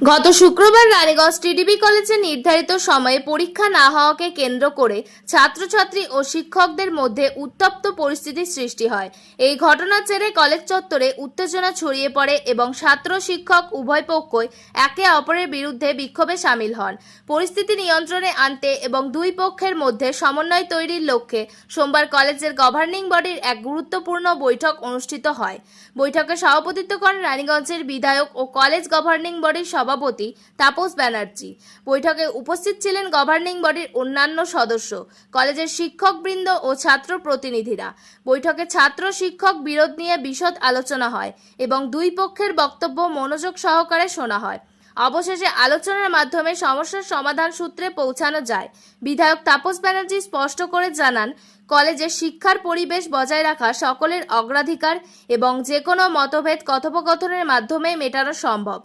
গত শুক্রবার রানীগঞ্জ টিডিবি কলেজে নির্ধারিত সময়ে পরীক্ষা না হওয়াকে কেন্দ্র করে ছাত্রছাত্রী ও শিক্ষকদের মধ্যে উত্তপ্ত পরিস্থিতির সৃষ্টি হয়। এই ঘটনার জেরে কলেজ চত্বরে উত্তেজনা ছড়িয়ে পড়ে এবং ছাত্র শিক্ষক উভয় পক্ষই একে অপরের বিরুদ্ধে বিক্ষোভে সামিল হন। পরিস্থিতি নিয়ন্ত্রণে আনতে এবং দুই পক্ষের মধ্যে সমন্বয় তৈরির লক্ষ্যে সোমবার কলেজের গভর্নিং বডির এক গুরুত্বপূর্ণ বৈঠক অনুষ্ঠিত হয়। বৈঠকে সভাপতিত্ব করেন রানীগঞ্জের বিধায়ক ও কলেজ গভর্নিং বডির সভাপতি তাপস ব্যানার্জি। বৈঠকে উপস্থিত ছিলেন গভর্নিং বডির অন্যান্য সদস্য, কলেজের শিক্ষকবৃন্দ ও ছাত্র প্রতিনিধিরা। বৈঠকে ছাত্র শিক্ষক বিরোধ নিয়ে বিশদ আলোচনা হয় এবং দুই পক্ষের বক্তব্য মনোযোগ সহকারে শোনা হয়। অবশেষে আলোচনার মাধ্যমে সমস্যার সমাধান সূত্রে পৌঁছানো যায়। বিধায়ক তাপস ব্যানার্জি স্পষ্ট করে জানান, কলেজে শিক্ষার পরিবেশ বজায় রাখা সকলের অগ্রাধিকার এবং যে কোনো মতভেদ কথোপকথনের মাধ্যমে মেটানো সম্ভব।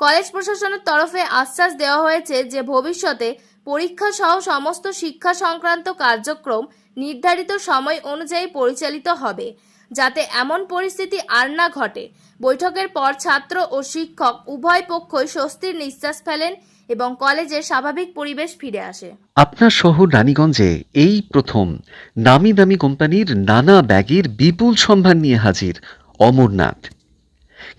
কলেজ প্রশাসনের তরফে আশ্বাস দেওয়া হয়েছে যে ভবিষ্যতে পরীক্ষা সহ সমস্ত শিক্ষা সংক্রান্ত কার্যক্রম নির্ধারিত সময় অনুযায়ী পরিচালিত হবে। যাতে এমন পরিস্থিতি আর না ঘটে। বৈঠকের পর ছাত্র ও শিক্ষক উভয় পক্ষই স্বস্তির নিঃশ্বাস ফেলেন এবং কলেজে স্বাভাবিক পরিবেশ ফিরে আসে। আপনার শহর রানীগঞ্জে এই প্রথম নামি দামি কোম্পানির নানা ব্যাগের বিপুল সম্ভার নিয়ে হাজির অমরনাথ।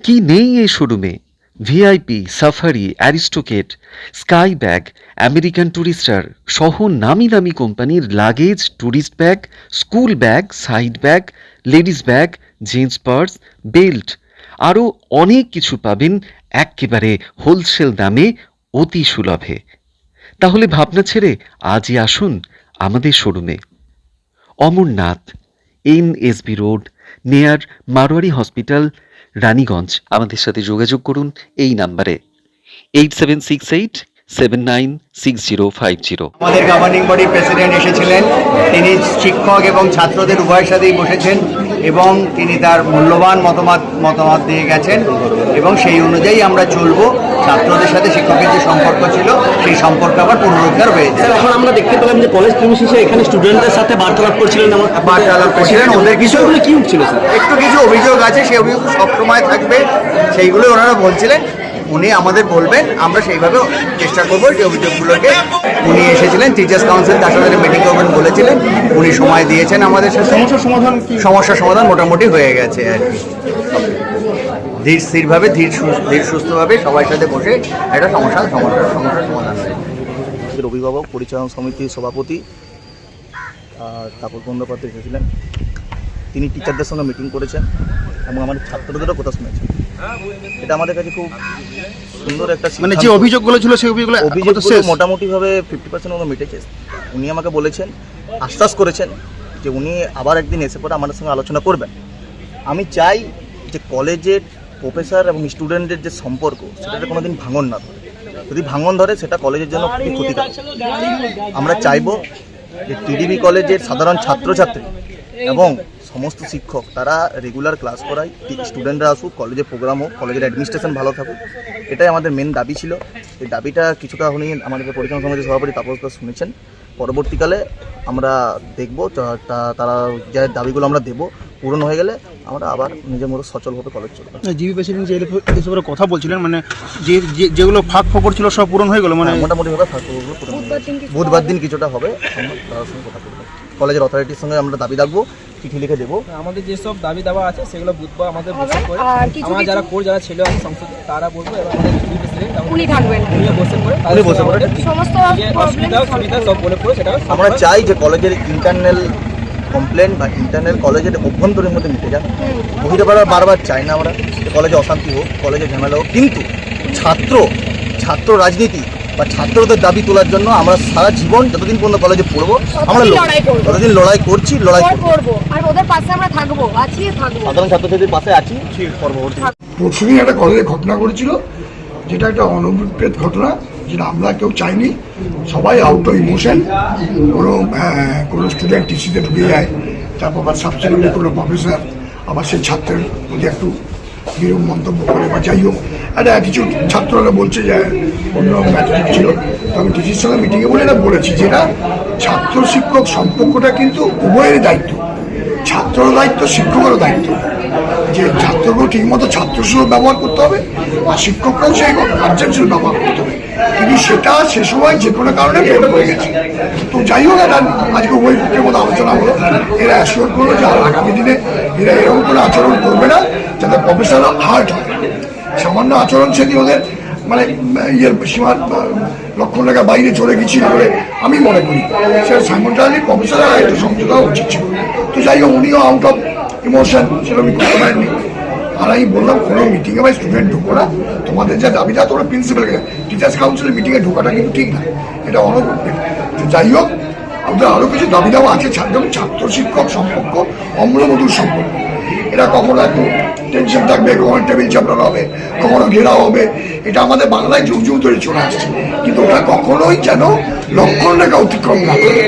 কি নেই এই শোরুমে? VIP, Safari, Aristocrat Sky bag American Tourister সহ নামি দামি কোম্পানির luggage tourist bag, school bag, side bag, ladies bag, jeans purse, belt আরও অনেক কিছু পাবেন একেবারে হোলসেল দামে অতি সুলভে। তাহলে ভাবনা ছেড়ে আজই আসুন আমাদের শোরুমে। অমরনাথ এন এসবি রোড, নেয়ার মারোয়ারি হসপিটাল রানীগঞ্জ। আমাদের সাথে যোগাযোগ করুন এই নাম্বারে। Eight seven six eight seven nine six zero five zero আমাদের গভর্নিং বডির প্রেসিডেন্ট এসেছিলেন। তিনি শিক্ষক এবং ছাত্রদের উভয়ের সাথেই বসেছেন। এবং তিনি তার মূল্যবান মতামত মতামত দিয়ে গেছেন এবং সেই অনুযায়ী আমরা চলবো। ছাত্রদের সাথে শিক্ষকের যে সম্পর্ক ছিল সেই সম্পর্ক আবার পুনরুদ্ধার হয়ে যায়। স্যার এখন আমরা দেখতে পেলাম যে কলেজ প্রেমিসিসে এখানে স্টুডেন্টদের সাথে বার্তালাপ করছিলেন বার্তালাপ করছিলেন, ওদের কিছু- কি উঠছিল স্যার? একটু কিছু অভিযোগ আছে সেই অভিযোগ সবসময় থাকবে। সেইগুলো ওনারা বলছিলেন। উনি আমাদের বলবেন আমরা সেইভাবে চেষ্টা করব যে অভিযোগগুলোকে উনি এসেছিলেন টিচার্স কাউন্সিল তার সাথে মিটিং করবেন বলেছিলেন উনি সময় দিয়েছেন আমাদের সাথে। সমস্যার সমাধান সমস্যার সমাধান মোটামুটি হয়ে গেছে আর কি। ধীর স্থিরভাবে ধীর ধীর সুস্থভাবে সবার সাথে বসে একটা সমস্যার সমস্যার সমস্যার সমাধান অভিভাবক পরিচালন সমিতির সভাপতি আর তাপস বন্দ্যোপাধ্যায় এসেছিলেন। তিনি টিচারদের সঙ্গে মিটিং করেছেন এবং আমাদের ছাত্রদেরও কথা শুনেছেন। এটা আমাদের কাছে খুব সুন্দর একটা মানে যে অভিযোগগুলো ছিল সেই অভিযোগগুলো অভিযোগগুলো মোটামুটিভাবে ফিফটি পার্সেন্ট মতো মিটেছে। উনি আমাকে বলেছেন আশ্বাস করেছেন যে উনি আবার একদিন এসে পরে আমাদের সঙ্গে আলোচনা করবেন। আমি চাই যে কলেজের প্রফেসর এবং স্টুডেন্টের যে সম্পর্ক সেটাতে কোনোদিন ভাঙন না ধরে। যদি ভাঙন ধরে সেটা কলেজের জন্য খুবই ক্ষতিকারক। আমরা চাইব যে টিডিবি কলেজের সাধারণ ছাত্রছাত্রী এবং সমস্ত শিক্ষক তারা রেগুলার ক্লাস করায়। স্টুডেন্টরা আসুক কলেজে প্রোগ্রাম হোক কলেজের অ্যাডমিনিস্ট্রেশন ভালো থাকুক। এটাই আমাদের মেন দাবি ছিল। এই দাবিটা কিছুটা উনি আমাদের পরিচালনা সমিতির সভাপতি তাপস দাস শুনেছেন। পরবর্তীকালে আমরা দেখব তারা যে দাবিগুলো আমরা দেবো পূরণ হয়ে গেলে আমরা আবার নিজের মতো সচলভাবে কলেজ চলবো। জিবি প্রেসিডেন্ট যে এসবের কথা বলছিলেন মানে যে যে- যেগুলো ফাঁক ফোকর ছিল সব পূরণ হয়ে গেল মানে মানে মোটামুটিভাবে ফাঁকগুলো পূরণ হয়ে গেছে। বুধবার দিন কিছুটা হবে আমরা তার সঙ্গে কথা বলব। কলেজের অথরিটির সঙ্গে আমরা দাবি রাখব। চিঠি লিখে দেবো। আমাদের যেসব দাবি দাবা আছে সেগুলো বুধবার আমাদের বসে করে আমার যারা কোর যারা ছিল আমি সংসদে তারা বলব এবং আমাদের ডিপি প্রেসিডেন্ট উনি থাকবেন। উনিও বসে করে উনি বসে করে। সমস্ত অসুবিধা সুবিধা সব বলে করে সেটা আমরা চাই যে কলেজের ইন্টারনাল কমপ্লেন বা ইন্টারনাল কলেজের অভ্যন্তরের মধ্যে মিটে যাক। বহিরে বারবার চাই না আমরা কলেজে অশান্তি হোক কলেজে ঝামেলা হোক। কিন্তু ছাত্র ছাত্র রাজনীতি বা ছাত্রদের দাবি তোলার জন্য আমরা সারা জীবন যতদিন পর্যন্ত কলেজে পড়ব আমরা ততদিন লড়াই করব। ততদিন লড়াই করছি লড়াই করব। আর ওদের পাশে আমরা থাকব আছি থাকব। সাধারণ ছাত্রছাত্রীর পাশে আছি। পরবর্তী পরশুদিন একটা কলেজে ঘটনা ঘটেছিল যেটা একটা অনভিপ্রেত ঘটনা যেটা আমরা কেউ চাইনি। সবাই আউট অফ ইমোশন কোনো কোনো স্টুডেন্ট টিসিতে ঢুকে যায়। তারপর আবার সাবসিডিতে কোনো প্রফেসর আবার সেই ছাত্রের প্রতি একটু বিরূপ মন্তব্য করে বা যাই হোক একটা কিছু ছাত্ররা বলছে যে অন্য ম্যাট্রিক ছিল। আমি টিসির সঙ্গে মিটিংয়ে বলে এটা বলেছি যেটা ছাত্র শিক্ষক সম্পর্কটা কিন্তু উভয়ের দায়িত্ব। ছাত্রর দায়িত্ব, শিক্ষকেরও দায়িত্ব। যে ছাত্রগুলো ঠিকমতো ছাত্র হিসেবে ব্যবহার করতে হবে আর শিক্ষকরাও সেই গার্জেন হিসেবে ব্যবহার করতে হবে। কিন্তু সেটা সে সময় যে কোনো কারণে ফেল হয়ে গেছে। তো যাই হোক, এটা আজকে ওই পক্ষের মতো আলোচনা হলো। এরা অ্যাসিওর করল যে আগামী দিনে এরা এরকম করে আচরণ করবে না, যাতে প্রফেশনাল হার্ট হয়। সামান্য আচরণ সেদিন ওদের মানে ইয়ের সীমার লক্ষণ রেখা বাইরে চলে গেছিল বলে আমি মনে করি। সেটা সাইমন্টালি প্রফেসরের একটু সমঝোতা উচিত ছিল। তো যাই হোক, উনিও আউট অফ ইমোশন সেরকমই করতে পারেননি আর আমি বললাম, কোনো মিটিংয়ে বা স্টুডেন্ট ঢুকো না। তোমাদের যা দাবি দাবিটা তোমরা প্রিন্সিপালকে টিচার্স কাউন্সিলের মিটিংয়ে ঢোকাটা কিন্তু ঠিক না। এটা অনগম্য তো যাই হোক, আমাদের আরও কিছু দাবি দাওয়া আছে যেমন ছাত্র শিক্ষক, সম্পর্ক, অম্লমধুর সম্পর্ক। এরা কখনো একটু টেনশন থাকবে, কখনো টেবিল চাপড়ানো হবে, কখনো ঘেরাও হবে। এটা আমাদের বাংলায় যুগ যুগ ধরে চলে আসছে। কিন্তু ওটা কখনোই যেন লক্ষণ রেখা অতিক্রম না করে।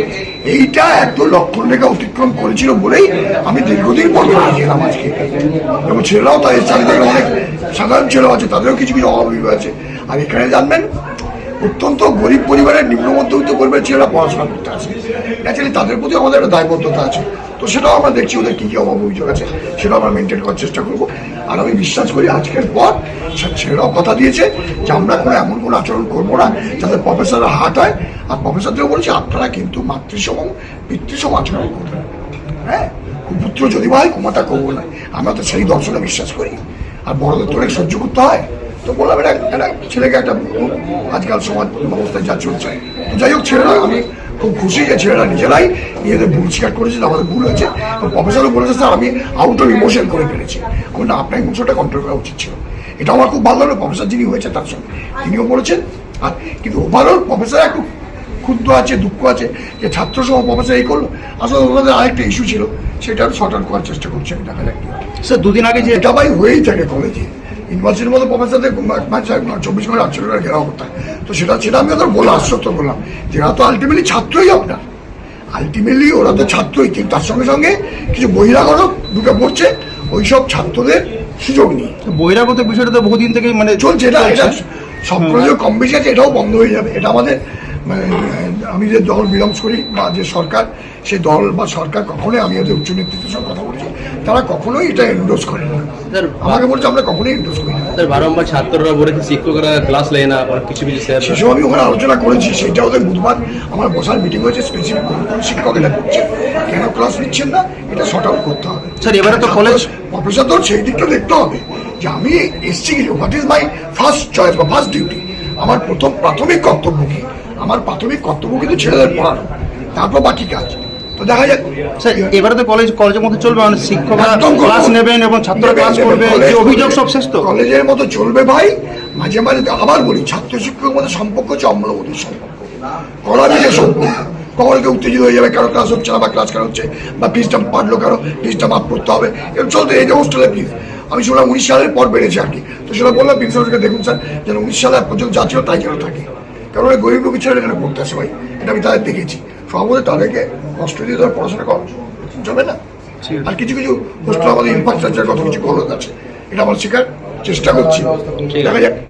এইটা এত লক্ষণ রেখা অতিক্রম করেছিল বলেই আমি দীর্ঘদিন পর গেলাম আজকে। এবং ছেলেরাও তাদের চারিদিকে অনেক সাধারণ ছেলেও আছে, তাদেরও কিছু কিছু অভাবী আছে আর এখানে জানবেন অত্যন্ত গরিব পরিবারের নিম্ন মধ্যবিত্ত পরিবারের ছেলেরা পড়াশোনা করতে আসে। অ্যাকচুয়ালি তাদের প্রতি আমাদের একটা দায়বদ্ধতা আছে। তো সেটাও আমরা দেখছি, ওদের কী কী অভাব অভিযোগ আছে, সেটাও আমরা মেনটেন করার চেষ্টা করব। আর আমি বিশ্বাস করি আজকের পর ছেলেরাও কথা দিয়েছে যে আমরা কোনো এমন কোনো আচরণ করব না, যাতে প্রফেসররা হাট হয় আর প্রফেসরদেরও বলছে, আপনারা কিন্তু মাতৃসম, পিতৃসম আচরণ করবেন হ্যাঁ? পুত্র যদি হয় কুমাতা করব না। আমরা তো সেই দর্শনে বিশ্বাস করি। আর বড়দের তো অনেক সহ্য করতে হয়। তো বললাম এটা একটা ছেলেকে একটা আজকাল সমাজ ব্যবস্থায় যা চলছে। তো যাই হোক ছেলেরা আমি খুব খুশি যে ছেলেরা নিজেরাই নিজেদের ভুল স্বীকার করেছে আমাদের ভুল হয়েছে। প্রফেসরও বলেছে স্যার আমি আউট অফ ইমোশন করে ফেলেছি। আমার না আপনার ইমোশনটা কন্ট্রোল করা উচিত ছিল। এটা আমার খুব ভালো লাগল প্রফেসর যিনি হয়েছে তার সঙ্গে। তিনিও বলেছেন আর কিন্তু ওভারঅল প্রফেসর একটু ক্ষুদ্র আছে দুঃখ আছে যে ছাত্র সহ প্রফেসর এই করল। আসলে ওনাদের আরেকটা ইস্যু ছিল সেটা শর্ট আউট করার চেষ্টা করছি আমি দেখা যাক স্যার দুদিন আগে যে এটা ভাই হয়েই থাকে কলেজে ইউনিভার্সিটির মধ্যে প্রফেসরদের চব্বিশ ঘণ্টা আটচল্লিশ ঘণ্টা ঘেরাও করতে হয়। তো সেটা সেটা আমি ওদের বলে আশ্বস্ত করলাম যে এরা তো আলটিমেটলি ছাত্রই আপনার আলটিমেটলি ওরা তো ছাত্রই কিন্তু তার সঙ্গে সঙ্গে কিছু বহিরাগত ঢুকে পড়ছে ওইসব ছাত্রদের সুযোগ নেই। বহিরাগত বিষয়টা তো বহুদিন থেকেই মানে চলছে এটা এটা সব কলেজে কম বেশি আছে এটাও বন্ধ হয়ে যাবে। এটা আমাদের মানে, আমি যে দল বিলংস করি বা যে সরকার সেই দল বা সরকার কখনোই আমি ওদের উচ্চ নেতৃত্বের সঙ্গে কথা বলেছি তারা কখনোই এটা এন্ডোজ করে না। আমাকে বলছে আমরা কখনোই এন্ডোজ করি না। স্যার বারংবার ছাত্ররা বলেছে শিক্ষকরা ক্লাস নেয় না আর কিছু কিছু স্যার সেসব আমি ওখানে আলোচনা করেছি সেটা ওদের বুধবার আমার বসার মিটিং হয়েছে স্পেসিফিক কোন কোন শিক্ষক এটা করছে। কেন ক্লাস নিচ্ছেন না? এটা শর্ট আউট করতে হবে। স্যার এবারে তো কলেজ প্রফেসর তো সেই দিকটা দেখতে হবে যে আমি এসছি what is my first choice বা ফার্স্ট ডিউটি আমার প্রথম প্রাথমিক কর্তব্য কি? আমার প্রাথমিক কর্তব্য কিন্তু ছেলেদের পড়ানো তারপর বাকি কাজ। তো দেখা যাক। স্যার এবারে তো কলেজ কলেজের মধ্যে চলবে মানে শিক্ষকরা ক্লাস নেবেন এবং ছাত্ররা ক্লাস করবে। যে অভিযোগ সব শেষ তো? কলেজের মতো চলবে ভাই। মাঝে মাঝে আবার বলি ছাত্র শিক্ষকের মধ্যে সম্পর্ক হচ্ছে অম্লবধূর সম্পর্ক। কলাবিজের সম্পর্ক কখনো কেউ উত্তেজিত হয়ে যাবে কারও ক্লাস হচ্ছে না বা ক্লাস কারও হচ্ছে বা কারও ফিসটা মাফ করতে হবে। এরকম চলতে এই যে হোস্টেলের আমি শুনলাম উনিশ সালের পর বেড়েছে আর কি। তো সেটা বললাম প্রিন্সিপালকে দেখুন স্যার যেন উনিশ সালে পর্যন্ত যা ছিল তাই যেন থাকে। কারণ ওই গরিব লোকের ছেলে এখানে পড়তে আসে ভাই। এটা আমি তাদের দেখেছি। সর্বদা তাদেরকে কষ্ট দিয়ে তারা পড়াশোনা কর। যাবে না। আর কিছু কিছু হোস্টেল আমাদের ইনফ্রাস্ট্রাকচার কত কিছু খরচ আছে। এটা আমরা শেখার চেষ্টা করছি। দেখা যাক।